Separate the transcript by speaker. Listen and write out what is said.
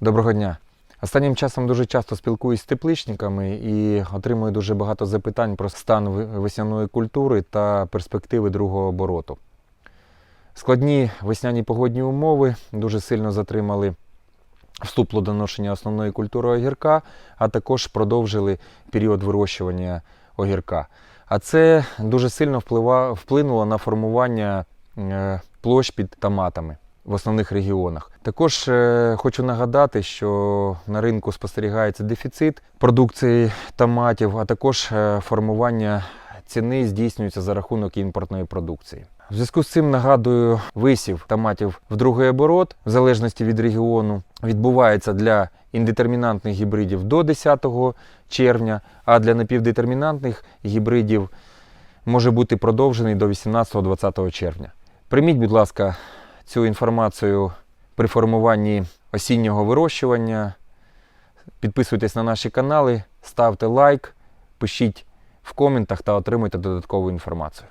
Speaker 1: Доброго дня. Останнім часом дуже часто спілкуюсь з тепличниками і отримую дуже багато запитань про стан весняної культури та перспективи другого обороту. Складні весняні погодні умови дуже сильно затримали вступ плодоношення основної культури огірка, а також продовжили період вирощування огірка. А це дуже сильно вплинуло на формування е, площ під томатами в основних регіонах. Також е, хочу нагадати, що на ринку спостерігається дефіцит продукції томатів, а також е, формування ціни здійснюється за рахунок імпортної продукції. В зв'язку з цим нагадую, висів томатів в другий оборот, в залежності від регіону, відбувається для індетермінантних гібридів до 10 червня, а для напівдетермінантних гібридів може бути продовжений до 18-20 червня. Прийміть, будь ласка, цю інформацію при формуванні осіннього вирощування. Підписуйтесь на наші канали, ставте лайк, пишіть в коментах та отримуйте додаткову інформацію.